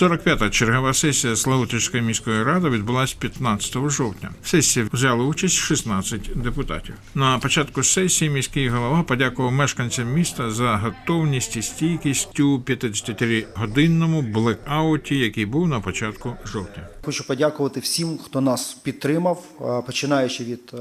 45-та чергова сесія Славутичської міської ради відбулася 15 жовтня. В сесії взяли участь 16 депутатів. На початку сесії міський голова подякував мешканцям міста за готовність і стійкість у 53-годинному блекауті, який був на початку жовтня. Хочу подякувати всім, хто нас підтримав, е, починаючи від е,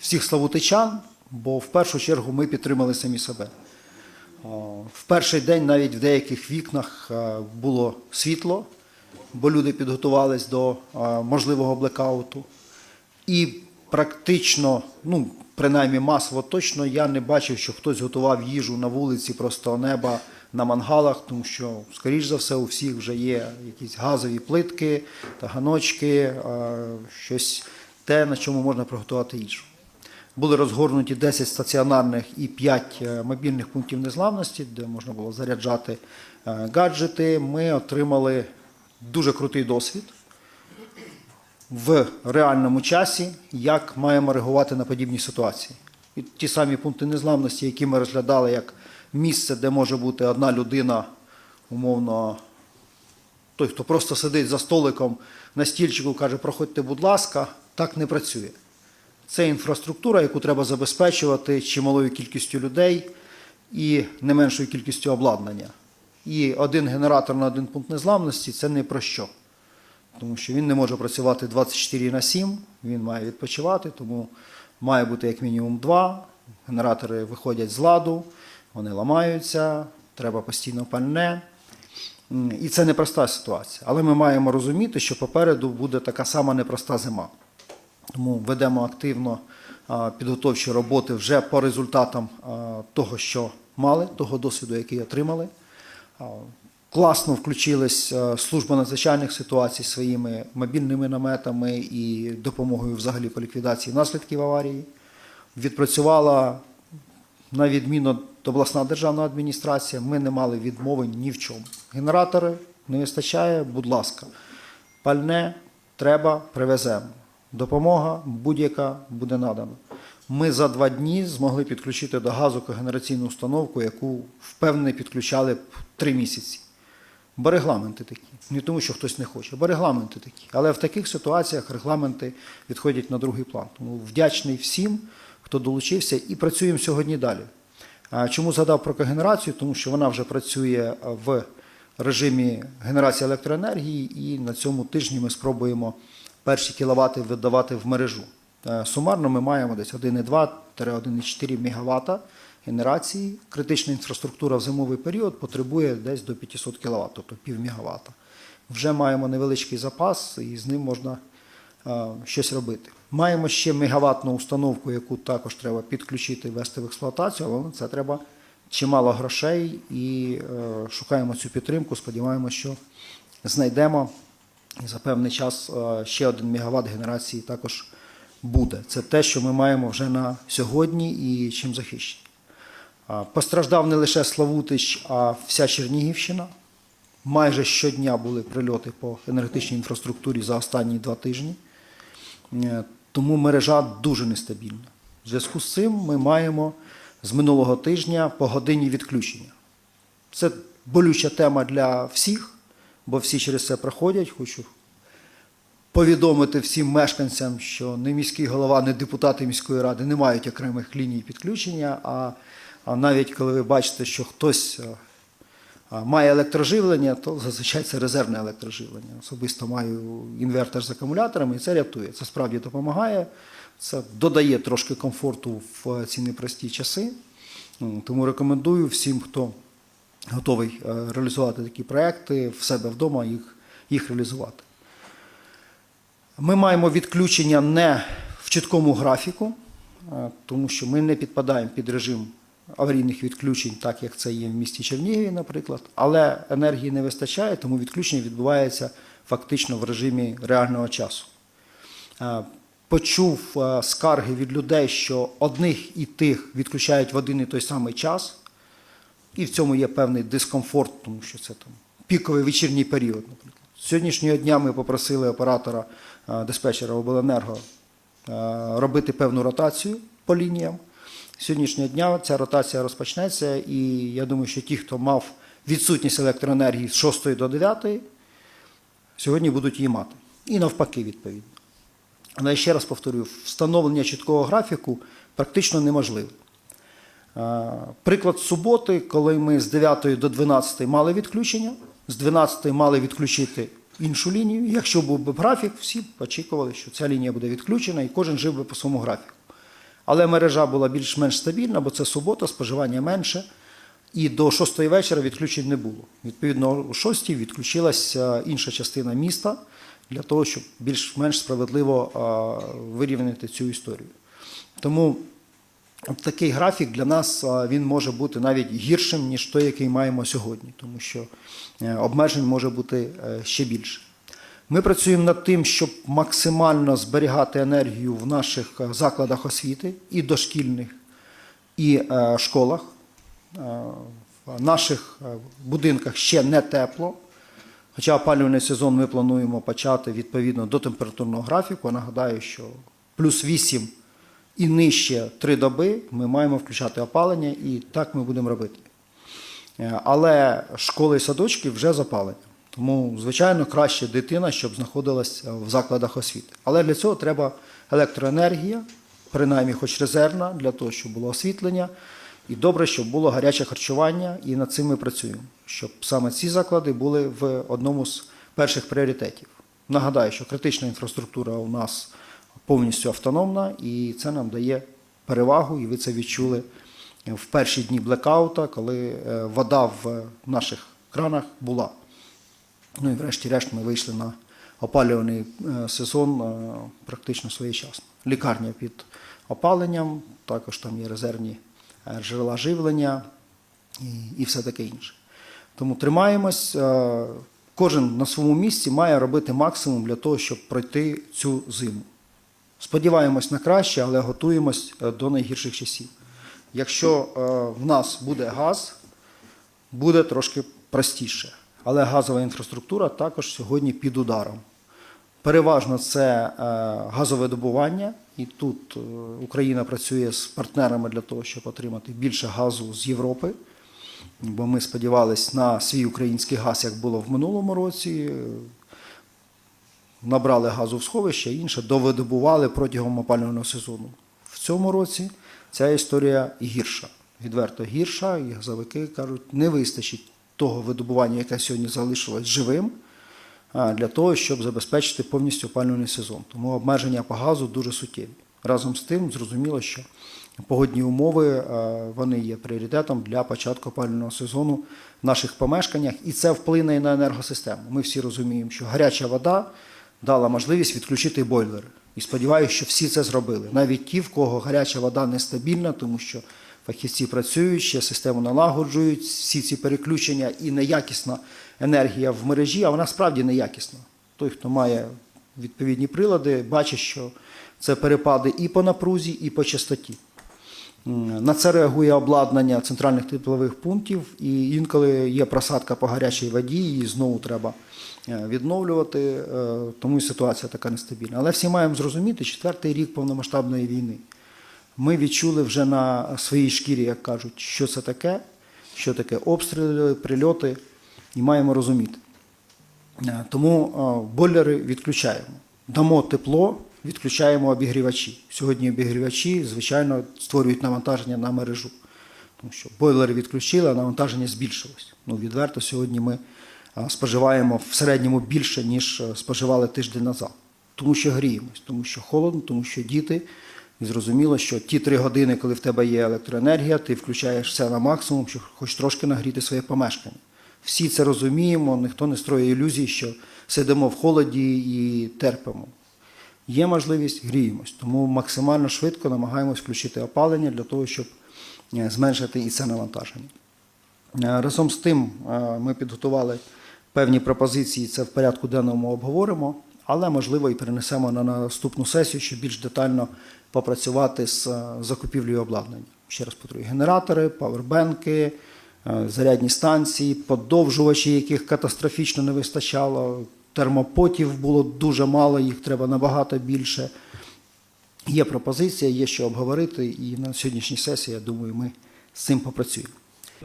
всіх славутичан, бо в першу чергу ми підтримали самі себе. Е, В перший день навіть в деяких вікнах е, було світло, бо люди підготувались до е, можливого блекауту. І практично, ну, принаймні масово точно, я не бачив, що хтось готував їжу на вулиці просто неба на мангалах, тому що, скоріш за все, у всіх вже є якісь газові плитки, таганочки, щось те, на чому можна приготувати їжу. Були розгорнуті 10 стаціонарних і 5 мобільних пунктів незламності, де можна було заряджати е, гаджети. Ми отримали дуже крутий досвід в реальному часі, як маємо реагувати на подібні ситуації. І ті самі пункти незламності, які ми розглядали як місце, де може бути одна людина, умовно, той, хто просто сидить за столиком на стільчику, каже, проходьте, будь ласка, так не працює. Це інфраструктура, яку треба забезпечувати чималою кількістю людей і не меншою кількістю обладнання. І один генератор на один пункт незламності це не про що. Тому що він не може працювати 24 на 7, він має відпочивати, тому має бути як мінімум два. Генератори виходять з ладу, вони ламаються, треба постійно пальне. І це непроста ситуація. Але ми маємо розуміти, що попереду буде така сама непроста зима. Тому ведемо активно підготовчі роботи вже по результатам того, що мали, того досвіду, який отримали. Класно включилась служба надзвичайних ситуацій своїми мобільними наметами і допомогою взагалі по ліквідації наслідків аварії. Відпрацювала на відміну обласна державна адміністрація, ми не мали відмови ні в чому. Генератори не вистачає, будь ласка. Пальне треба, привеземо. Допомога будь-яка буде надана. Ми за два дні змогли підключити до газу когенераційну установку, яку впевнено підключали б три місяці. Бо регламенти такі. Не тому, що хтось не хоче, бо регламенти такі. Але в таких ситуаціях регламенти відходять на другий план. Тому вдячний всім, хто долучився, і працюємо сьогодні далі. Чому згадав про когенерацію? Тому що вона вже працює в режимі генерації електроенергії, і на цьому тижні ми спробуємо перші кіловати видавати в мережу. Е, Сумарно ми маємо десь 1,2-1,4 МВт генерації. Критична інфраструктура в зимовий період потребує десь до 500 кВт, тобто пів мегаватта. Вже маємо невеличкий запас, і з ним можна е, щось робити. Маємо ще мегаваттну установку, яку також треба підключити, ввести в експлуатацію, але це треба чимало грошей і е, шукаємо цю підтримку. Сподіваємося, що знайдемо і за певний час е, ще один мегаватт генерації також буде. Це те, що ми маємо вже на сьогодні і чим захищені. Постраждав не лише Славутич, а вся Чернігівщина. Майже щодня були прильоти по енергетичній інфраструктурі за останні два тижні. Е, Тому мережа дуже нестабільна. В зв'язку з цим ми маємо з минулого тижня погодинні відключення. Це болюча тема для всіх, бо всі через це проходять. Хочу повідомити всім мешканцям, що не міський голова, не депутати міської ради не мають окремих ліній підключення. А, а навіть коли ви бачите, що хтось е, має електроживлення, то зазвичай це резервне електроживлення. Особисто маю інвертор з акумуляторами, і це рятує. Це справді допомагає. Це додає трошки комфорту в ці непрості часи. Тому рекомендую всім, хто готовий е, реалізувати такі проекти в себе вдома, їх, їх реалізувати. Ми маємо відключення не в чіткому графіку, е, тому що ми не підпадаємо під режим аварійних відключень, так як це є в місті Чернігіві, наприклад. Але енергії не вистачає, тому відключення відбувається фактично в режимі реального часу. Е, Почув скарги від людей, що одних і тих відключають в один і той самий час, і в цьому є певний дискомфорт, тому що це там піковий вечірній період, наприклад. Сьогоднішнього дня ми попросили оператора е, диспетчера обленерго е, робити певну ротацію по лініям. Сьогоднішнього дня ця ротація розпочнеться, і я думаю, що ті, хто мав відсутність електроенергії з 6 до 9, сьогодні будуть її мати. І навпаки, відповідно. Але я ще раз повторюю, встановлення чіткого графіку практично неможливе. Е, Приклад суботи, коли ми з 9 до 12 мали відключення, з 12 мали відключити іншу лінію. Якщо був би графік, всі очікували, що ця лінія буде відключена і кожен жив би по своєму графіку. Але мережа була більш-менш стабільна, бо це субота, споживання менше. І до 6 вечора відключень не було. Відповідно, о 6 відключилася інша частина міста для того, щоб більш-менш справедливо а, вирівняти цю історію. Тому такий графік для нас він може бути навіть гіршим, ніж той, який маємо сьогодні, тому що е, обмежень може бути е, ще більше. Ми працюємо над тим, щоб максимально зберігати енергію в наших е, закладах освіти, і дошкільних, і школах. В наших будинках ще не тепло. Хоча опалювальний сезон ми плануємо почати відповідно до температурного графіку. Нагадаю, що плюс 8 і нижче 3 доби ми маємо включати опалення, і так ми будемо робити. Е, Але школи і садочки вже запалені. Тому, звичайно, краще дитина, щоб знаходилась в закладах освіти. Але для цього треба електроенергія, принаймні хоч резервна, для того, щоб було освітлення. І добре, щоб було гаряче харчування, і над цим ми працюємо, щоб саме ці заклади були в одному з перших пріоритетів. Нагадаю, що критична інфраструктура у нас повністю автономна, і це нам дає перевагу, і ви це відчули в перші дні блекаута, коли е, вода в наших кранах була. Ну і врешті-решт ми вийшли на опалюваний е, сезон е, практично своєчасно. Лікарня під опаленням, також там є резервні е, джерела живлення і, і все таке інше. Тому тримаємось. е, Кожен на своєму місці має робити максимум для того, щоб пройти цю зиму. Сподіваємось на краще, але готуємось е, до найгірших часів. Якщо е, в нас буде газ, буде трошки простіше. Але газова інфраструктура також сьогодні під ударом. Переважно це е, газове добування, і тут Україна працює з партнерами для того, щоб отримати більше газу з Європи. Бо ми сподівалися на свій український газ, як було в минулому році. Набрали газу в сховище, інше довидобували протягом опалювального сезону. В цьому році ця історія гірша, відверто гірша, і газовики кажуть, не вистачить того видобування, яке сьогодні залишилось живим, для того, щоб забезпечити повністю опалювальний сезон. Тому обмеження по газу дуже суттєві. Разом з тим, зрозуміло, що погодні умови вони є пріоритетом для початку опалювального сезону в наших помешканнях, і це вплине і на енергосистему. Ми всі розуміємо, що гаряча вода дала можливість відключити бойлери. І сподіваюся, що всі це зробили. Навіть ті, в кого гаряча вода нестабільна, тому що фахівці працюють, ще систему налагоджують, всі ці переключення і неякісна енергія в мережі, а вона справді неякісна. Той, хто має відповідні прилади, бачить, що це перепади і по напрузі, і по частоті. На це реагує обладнання центральних теплових пунктів, і інколи є просадка по гарячій воді, її знову треба відновлювати, е, тому і ситуація така нестабільна. Але всі маємо зрозуміти, четвертий рік повномасштабної війни. Ми відчули вже на своїй шкірі, як кажуть, що це таке, що таке обстріли, прильоти, і маємо розуміти. Е, Тому е, бойлери відключаємо. Дамо тепло, відключаємо обігрівачі. Сьогодні обігрівачі, звичайно, створюють навантаження на мережу. Тому що бойлери відключили, а навантаження збільшилось. Ну, відверто, сьогодні ми е, споживаємо в середньому більше, ніж е, споживали тиждень назад. Тому що гріємось, тому що холодно, тому що діти. І зрозуміло, що ті три години, коли в тебе є електроенергія, ти включаєш все на максимум, щоб хоч трошки нагріти своє помешкання. Всі це розуміємо, ніхто не строє ілюзій, що сидимо в холоді і терпимо. Є можливість, гріємось. Тому максимально швидко намагаємось включити опалення для того, щоб е, зменшити і це навантаження. Е, Разом з тим е, ми підготували певні пропозиції, це в порядку денному обговоримо, але можливо і перенесемо на наступну сесію, щоб більш детально попрацювати з е, закупівлею обладнання. Ще раз повторюю, генератори, павербенки, е, зарядні станції, подовжувачі, яких катастрофічно не вистачало. Термопотів було дуже мало, їх треба набагато більше. Є пропозиція, є що обговорити, і на сьогоднішній сесії, я думаю, ми з цим попрацюємо.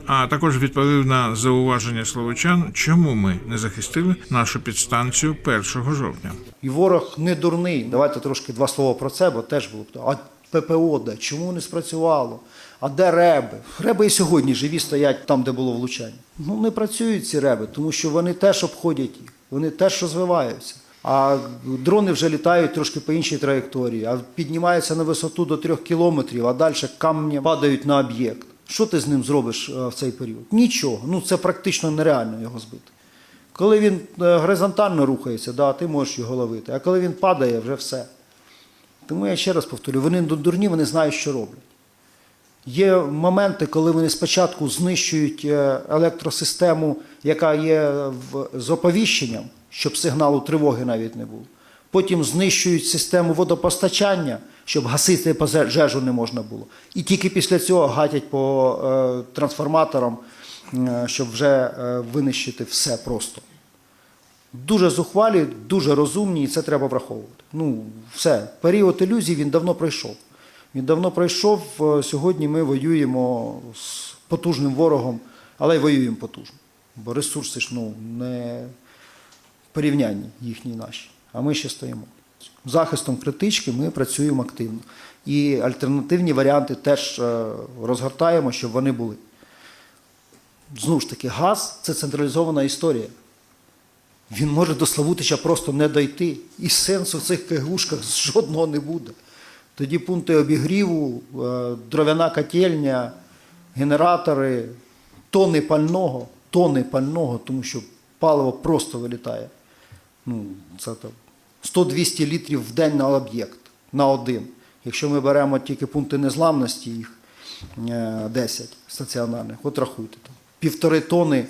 А також відповів на зауваження словочан, чому ми не захистили нашу підстанцію 1 жовтня. І ворог не дурний. Давайте трошки два слова про це, бо теж було. б- А ППО де? Чому не спрацювало? А де реби? Реби і сьогодні живі стоять там, де було влучання. Ну не працюють ці реби, тому що вони теж обходять їх, вони теж розвиваються. А дрони вже літають трошки по іншій траєкторії, а піднімаються на висоту до трьох кілометрів, а далі камні падають на об'єкт. Що ти з ним зробиш е, в цей період? Нічого. Ну це практично нереально його збити. Коли він е, горизонтально рухається, да, ти можеш його ловити. А коли він падає, вже все. Тому я ще раз повторю, вони дурні, вони знають, що роблять. Є моменти, коли вони спочатку знищують е, електросистему, яка є з оповіщенням, щоб сигналу тривоги навіть не було. Потім знищують систему водопостачання, щоб гасити пожежу не можна було. І тільки після цього гатять по е, трансформаторам, е, щоб вже е, винищити все просто. Дуже зухвалі, дуже розумні, і це треба враховувати. Ну, все, період ілюзій він давно пройшов. Він давно пройшов. е, Сьогодні ми воюємо з потужним ворогом, але й воюємо потужно. Бо ресурси ж ну, не порівнянні їхні наші. А ми ще стоїмо. Захистом критички ми працюємо активно. І альтернативні варіанти теж е, розгортаємо, щоб вони були. Знову ж таки, газ це централізована історія. Він може до Славутича просто не дойти. І сенсу в цих кегушках жодного не буде. Тоді пункти обігріву, е, дров'яна котельня, генератори, тони пального, тони пального, тому що паливо просто вилітає. Ну, це там 100-200 літрів в день на об'єкт, на один. Якщо ми беремо тільки пункти незламності, їх е, 10 стаціонарних, от рахуйте там. Півтори тони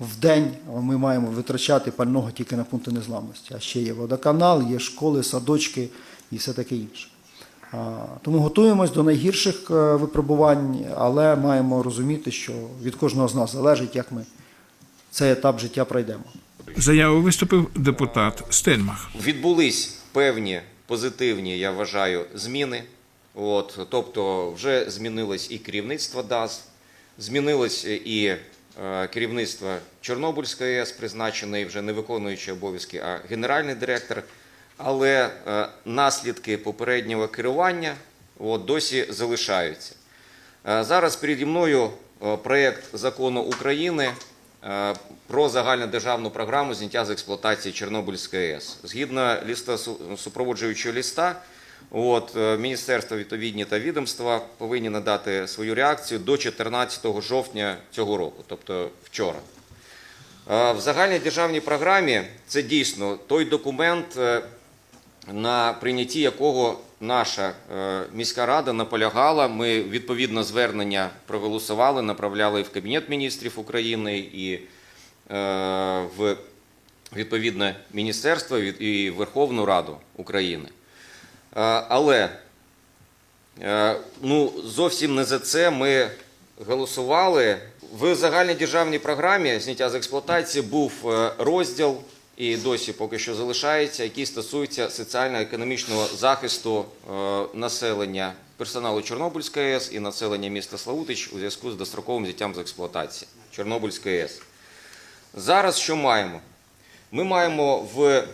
в день ми маємо витрачати пального тільки на пункти незламності. А ще є водоканал, є школи, садочки і все таке інше. Тому готуємось до найгірших е, випробувань, але маємо розуміти, що від кожного з нас залежить, як ми цей етап життя пройдемо. Заяву виступив депутат Стельмах. Відбулись певні позитивні, я вважаю, зміни. От, тобто, вже змінилось і керівництво ДАЗ, змінилось і е, керівництво Чорнобильської АЕС, призначений вже не виконуючий обов'язки, а генеральний директор. Але е, наслідки попереднього керування от, досі залишаються. Е, Зараз переді мною проєкт закону України про загальнодержавну програму зняття з експлуатації Чорнобильської АЕС. Згідно листа су- супроводжуючого листа, от, е, міністерства відповідні та відомства повинні надати свою реакцію до 14 жовтня цього року, тобто вчора. Е, В загальній державній програмі це дійсно той документ, е, на прийнятті якого наша е, міська рада наполягала. Ми відповідно звернення проголосували, направляли в Кабінет міністрів України і е, в відповідне міністерство і Верховну Раду України. Е, Але Ну, зовсім не за це ми голосували. В загальній державній програмі зняття з експлуатації був розділ, і досі поки що залишається, який стосується соціально-економічного захисту е, населення персоналу Чорнобильської АЕС і населення міста Славутич у зв'язку з достроковим зняттям з експлуатації Чорнобильської АЕС. Зараз що маємо? Ми маємо в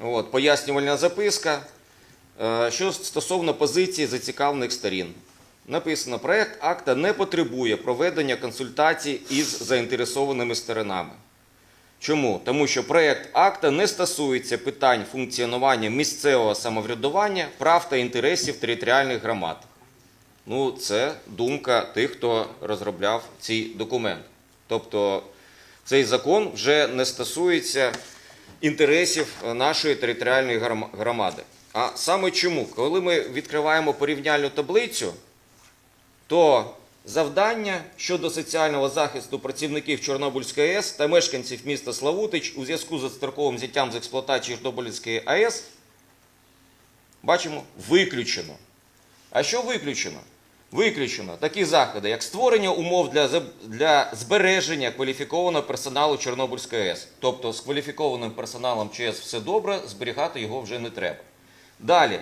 от, пояснювальна записка. Е, Що стосовно позиції зацікавлених сторін, написано, проект акта не потребує проведення консультацій із заінтересованими сторонами. Чому? Тому що проект акта не стосується питань функціонування місцевого самоврядування, прав та інтересів територіальних громад. Ну, це думка тих, хто розробляв цей документ. Тобто цей закон вже не стосується інтересів нашої територіальної громади. А саме чому? Коли ми відкриваємо порівняльну таблицю, то завдання щодо соціального захисту працівників Чорнобильської АЕС та мешканців міста Славутич у зв'язку з строковим зняттям з експлуатації Чорнобильської АЕС, бачимо, виключено. А що виключено? Виключено такі заходи, як створення умов для, для збереження кваліфікованого персоналу Чорнобильської АЕС. Тобто з кваліфікованим персоналом ЧАЕС все добре, зберігати його вже не треба. Далі,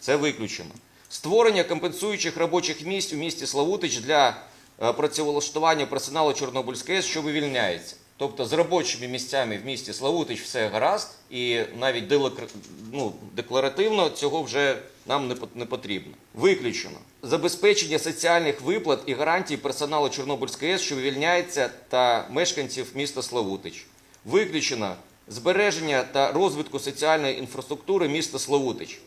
це виключено. Створення компенсуючих робочих місць у місті Славутич для е, працевлаштування персоналу Чорнобильської що вивільняється. Тобто з робочими місцями в місті Славутич все гаразд, і навіть ну, декларативно цього вже нам не не потрібно. Виключено забезпечення соціальних виплат і гарантій персоналу Чорнобильської АЕС, що вивільняється, та мешканців міста Славутич. Виключено збереження та розвитку соціальної інфраструктури міста Славутич.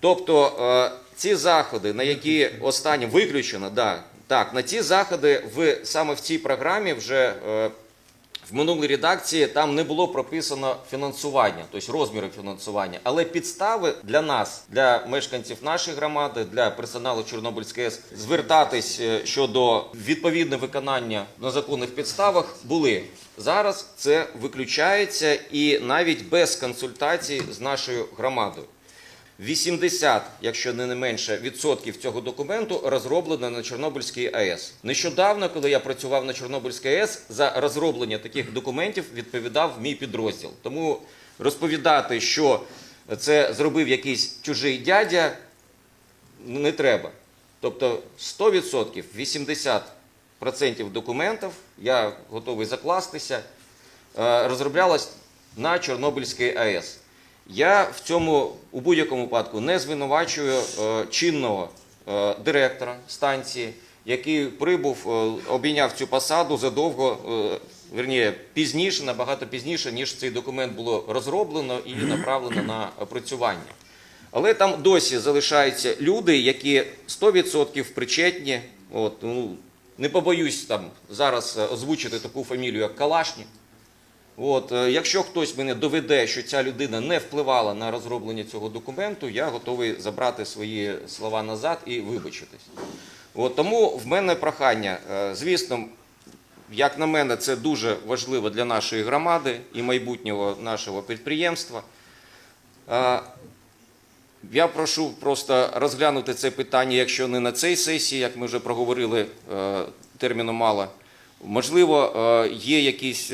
Тобто е, ці заходи, на які останні виключено, да, так, на ці заходи в саме в цій програмі вже е, в минулій редакції там не було прописано фінансування, тобто розміри фінансування. Але підстави для нас, для мешканців нашої громади, для персоналу Чорнобильської АЕС звертатись е, щодо відповідне виконання на законних підставах були. Зараз це виключається і навіть без консультацій з нашою громадою. 80, якщо не менше, відсотків цього документу розроблено на Чорнобильській АЕС. Нещодавно, коли я працював на Чорнобильській АЕС, за розроблення таких документів відповідав мій підрозділ. Тому розповідати, що це зробив якийсь чужий дядя, не треба. Тобто 100%, 80% документів, я готовий закластися, е, розроблялось на Чорнобильській АЕС. Я в цьому у будь-якому випадку не звинувачую е, чинного е, директора станції, який прибув, е, обійняв цю посаду задовго, верніше, пізніше, набагато пізніше, ніж цей документ було розроблено і направлено на опрацювання. Але там досі залишаються люди, які 100% причетні. От, ну, не побоюсь там зараз озвучити таку фамілію, як Калашні. От, е, якщо хтось мене доведе, що ця людина не впливала на розроблення цього документу, я готовий забрати свої слова назад і вибачитись. От, тому в мене прохання, е, звісно, як на мене, це дуже важливо для нашої громади і майбутнього нашого підприємства. Е, Я прошу просто розглянути це питання, якщо не на цій сесії, як ми вже проговорили, терміну мало. Можливо, є якісь,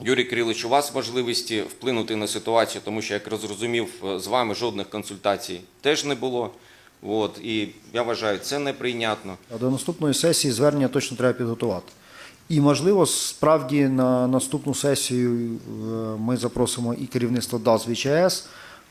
Юрій Кирилович, у вас можливості вплинути на ситуацію, тому що, як зрозумів, е, з вами жодних консультацій теж не було. От, і я вважаю, це неприйнятно. А до наступної сесії звернення точно треба підготувати. І, можливо, справді на наступну сесію е, ми запросимо і керівництво ДАЗ ВЧС.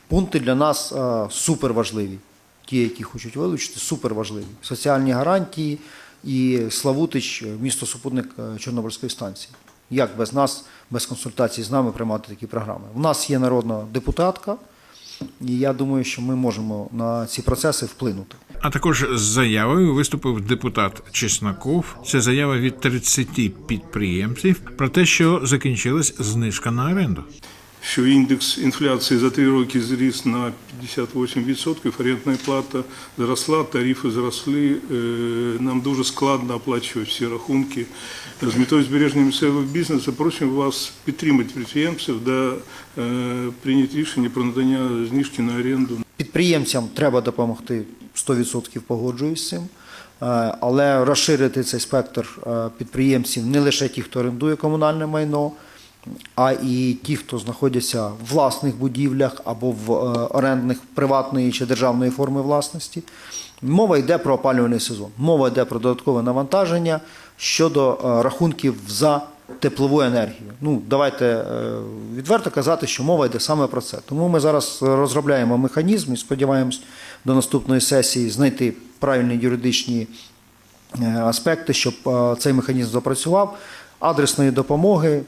Пункти для нас е, суперважливі. Ті, які хочуть вилучити, суперважливі. Соціальні гарантії і Славутич, місто супутник Чорнобильської станції. Як без нас, без консультацій з нами приймати такі програми? У нас є народна депутатка, і я думаю, що ми можемо на ці процеси вплинути. А також з заявою виступив депутат Чесноков. Це заява від 30 підприємців про те, що закінчилась знижка на оренду. Що індекс інфляції за три роки зріс на 58%, орендна плата зросла, тарифи зросли. Е, Нам дуже складно оплачувати всі рахунки. З метою збереження місцевого бізнесу просимо вас підтримати підприємців та е, прийняти рішення про надання знижки на оренду Підприємцям треба допомогти 100% погоджуюсь з цим. Е, Але розширити цей спектр підприємців не лише ті, хто орендує комунальне майно, а і ті, хто знаходяться в власних будівлях або в е, орендних приватної чи державної форми власності. Мова йде про опалювальний сезон. Мова йде про додаткове навантаження щодо е, рахунків за теплову енергію. Ну, давайте е, відверто казати, що мова йде саме про це. Тому ми зараз розробляємо механізм і сподіваємось до наступної сесії знайти правильні юридичні аспекти, щоб цей механізм запрацював. Адресної допомоги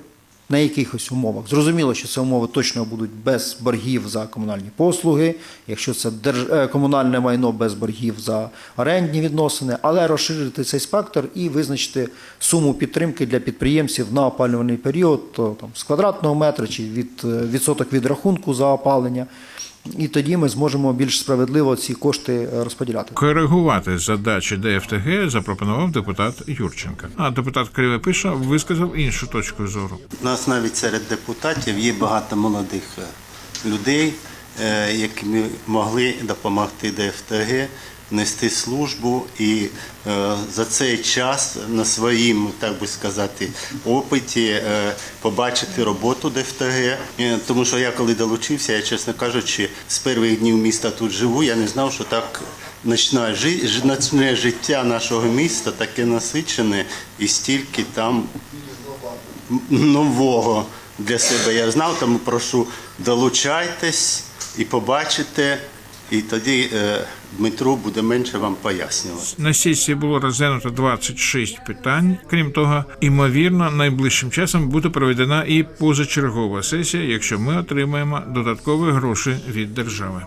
на якихось умовах. Зрозуміло, що це умови точно будуть без боргів за комунальні послуги, якщо це держ... е, комунальне майно без боргів за орендні відносини, але розширити цей спектр і визначити суму підтримки для підприємців на опалювальний період то, там, з квадратного метра чи від е, відсоток від рахунку за опалення. І тоді ми зможемо більш справедливо ці кошти е, розподіляти. Коригувати задачі ДФТГ запропонував депутат Юрченка. А депутат Кривепиша висказав іншу точку зору. У нас навіть серед депутатів є багато молодих е, людей, е, які ми могли допомогти ДФТГ нести службу і е, за цей час на своїм, так би сказати, опиті е, побачити роботу ДФТГ. Е, Тому що я коли долучився, я чесно кажучи, з перших днів міста тут живу, я не знав, що так ночне, життя нашого міста таке насичене і стільки там нового для себе я знав, тому прошу долучайтесь і побачите, і тоді Дмитро буде менше вам пояснювати. На сесії було розглянуто 26 питань. Крім того, імовірно, найближчим часом буде проведена і позачергова сесія, якщо ми отримаємо додаткові гроші від держави.